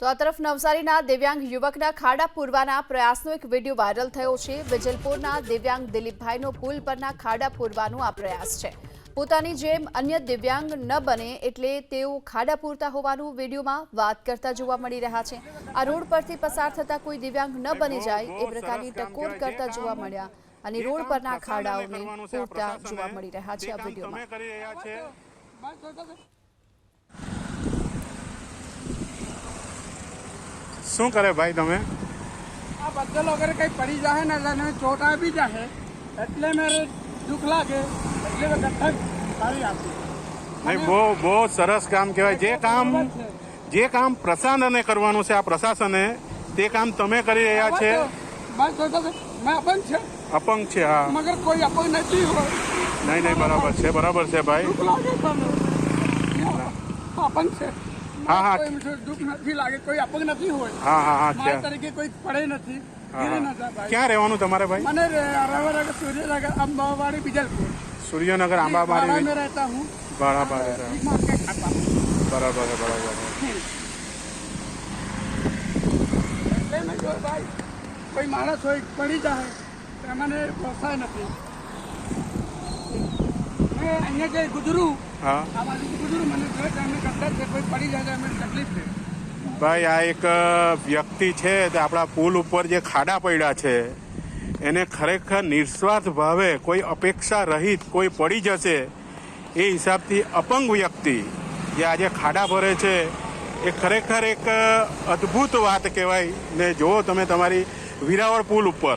તો આ તરફ નવસારીના દિવ્યાંગ યુવકના ખાડા પૂરવાના પ્રયાસનો એક વીડિયો વાયરલ થયો છે. વિજલપુરના દિવ્યાંગ દિલીપભાઈનો પુલ પરના ખાડા પૂરવાનો આ પ્રયાસ છે. પોતાની જેમ અન્ય દિવ્યાંગ ન બને એટલે તેઓ ખાડા પૂરતા હોવાનું વિડીયોમાં વાત કરતા જોવા મળી રહ્યા છે. આ રોડ પરથી પસાર થતા કોઈ દિવ્યાંગ ન બની જાય એ પ્રકારની ટકોર કરતા જોવા મળ્યા અને રોડ પરના ખાડાઓને પૂરતા જોવા મળી રહ્યા છે આ વિડીયોમાં તમે કરી રહ્યા છે શું કરે ભાઈ તમે? આ બદલ વગેરે કઈ પડી જાય ને એટલે ચોટ આવી જાય એટલે મેરે દુઃખ લાગે. એટલે મેં ગઠ્ઠા કાઢી આપી. નહીં બહુ બહુ સરસ કામ કહેવાય. જે કામ જે કામ પ્રશાસને કરવાનું છે આ પ્રશાસને તે કામ તમે કરી રહ્યા છે. અપંગ છે. અપંગ છે હા. મગર કોઈ અપંગ નથી હોય. નહીં નહીં બરાબર છે બરાબર છે ભાઈ. અપંગ છે. હા હા. દુઃખ નથી લાગે કોઈ અપંગ નથી હોય. હા હા હા મારા તરીકે કોઈ પડે નથી. ક્યાં રહેવાનું તમારે ભાઈ? મને રહેવાનું સૂર્યનગર અંબાવાડી બીજલપુર. સૂર્યનગર આંબાવાડી રહેતા હું. બરાબર બરાબર બરાબર ભાઈ કોઈ માણસ હોય પડી જાય તો મને પોસાય નથી. અહીંયા જે ગુજરું હા. ગુજરું ભાઈ, આ એક વ્યક્તિ છે તે આપણા પુલ ઉપર જે ખાડા પડ્યા છે, એને ખરેખર નિસ્વાર્થ ભાવે, કોઈ અપેક્ષા રહિત, કોઈ પડી જશે, એ હિસાબથી અપંગ વ્યક્તિ જે આજે ખાડા ભરે છે, એ ખરેખર એક અદ્ભુત વાત કહેવાય. ને જુઓ તમે તમારી વિરાવળ પુલ ઉપર.